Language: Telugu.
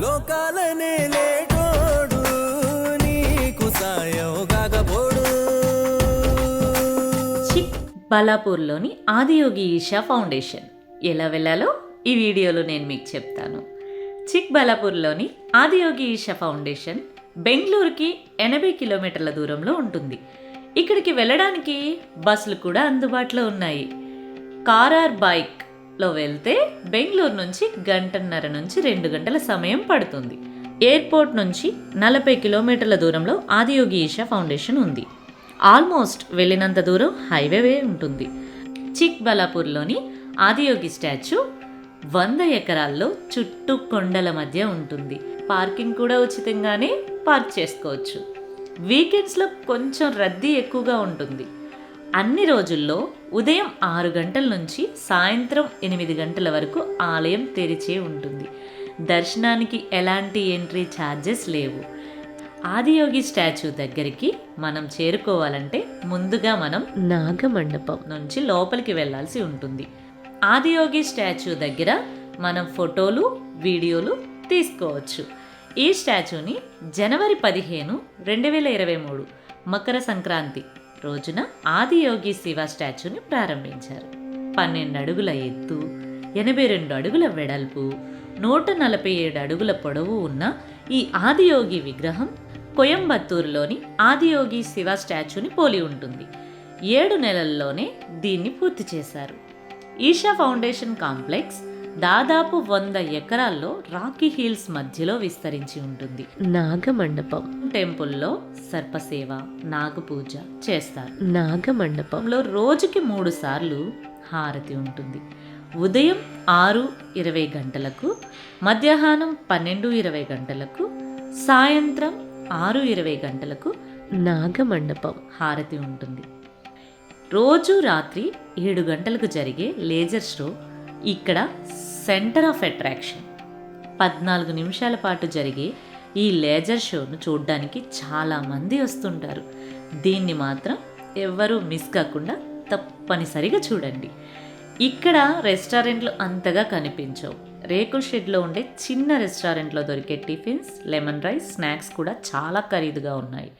లోకాలనే లేటోడు నీకు సాయం కాకపోడు. బలాపూర్లోని ఆదియోగి ఈషా ఫౌండేషన్. ఎలా వెళ్ళాలో ఈ వీడియోలో నేను మీకు చెప్తాను. చిక్ బలాపూర్లోని ఆదియోగి ఈషా ఫౌండేషన్ బెంగళూరుకి ఎనభై కిలోమీటర్ల దూరంలో ఉంటుంది. ఇక్కడికి వెళ్ళడానికి బస్సులు కూడా అందుబాటులో ఉన్నాయి. Car or bike? లో వెళ్తే బెంగళూరు నుంచి గంటన్నర నుంచి రెండు గంటల సమయం పడుతుంది. ఎయిర్పోర్ట్ నుంచి నలభై కిలోమీటర్ల దూరంలో ఆదియోగి ఈషా ఫౌండేషన్ ఉంది. ఆల్మోస్ట్ వెళ్ళినంత దూరం హైవేవే ఉంటుంది. చిక్ బలాపూర్లోని ఆదియోగి స్టాచ్యూ వంద ఎకరాల్లో చుట్టూ కొండల మధ్య ఉంటుంది. పార్కింగ్ కూడా ఉచితంగానే పార్క్ చేసుకోవచ్చు. వీకెండ్స్లో కొంచెం రద్దీ ఎక్కువగా ఉంటుంది. అన్ని రోజుల్లో ఉదయం ఆరు గంటల నుంచి సాయంత్రం ఎనిమిది గంటల వరకు ఆలయం తెరిచే ఉంటుంది. దర్శనానికి ఎలాంటి ఎంట్రీ ఛార్జెస్ లేవు. ఆదియోగి స్టాచ్యూ దగ్గరికి మనం చేరుకోవాలంటే ముందుగా మనం నాగమండపం నుంచి లోపలికి వెళ్ళాల్సి ఉంటుంది. ఆదియోగి స్టాచ్యూ దగ్గర మనం ఫోటోలు వీడియోలు తీసుకోవచ్చు. ఈ స్టాచ్యూని జనవరి పదిహేను రెండు వేల ఇరవై మూడు మకర సంక్రాంతి రోజున ఆదియోగి శివ స్టాచ్యూని ప్రారంభించారు. పన్నెండు అడుగుల ఎత్తు ఎనభై రెండు అడుగుల వెడల్పు నూట నలభై ఏడు అడుగుల పొడవు ఉన్న ఈ ఆదియోగి విగ్రహం కోయంబత్తూరులోని ఆదియోగి శివ స్టాచ్యూని పోలి ఉంటుంది. ఏడు నెలల్లోనే దీన్ని పూర్తి చేశారు. ఈషా ఫౌండేషన్ కాంప్లెక్స్ దాదాపు వంద ఎకరాల్లో రాకీ హిల్స్ మధ్యలో విస్తరించి ఉంటుంది. నాగమండపం. టెంపుల్లో సర్పసేవ నాగపూజ చేస్తారు. నాగమండపంలో రోజుకి మూడు సార్లు హారతి ఉంటుంది. ఉదయం ఆరు ఇరవై గంటలకు మధ్యాహ్నం పన్నెండు ఇరవై గంటలకు సాయంత్రం ఆరు ఇరవై గంటలకు నాగమండపం. హారతి ఉంటుంది. రోజు రాత్రి ఏడు గంటలకు జరిగే లేజర్ షో ఇక్కడ సెంటర్ ఆఫ్ అట్రాక్షన్. పద్నాలుగు నిమిషాల పాటు జరిగే ఈ లేజర్ షోను చూడడానికి చాలామంది వస్తుంటారు. దీన్ని మాత్రం ఎవ్వరూ మిస్ కాకుండా తప్పనిసరిగా చూడండి. ఇక్కడ రెస్టారెంట్లు అంతగా కనిపించవు. రేకుల షెడ్లో ఉండే చిన్న రెస్టారెంట్లో దొరికే టిఫిన్స్ లెమన్ రైస్ స్నాక్స్ కూడా చాలా ఖరీదుగా ఉన్నాయి.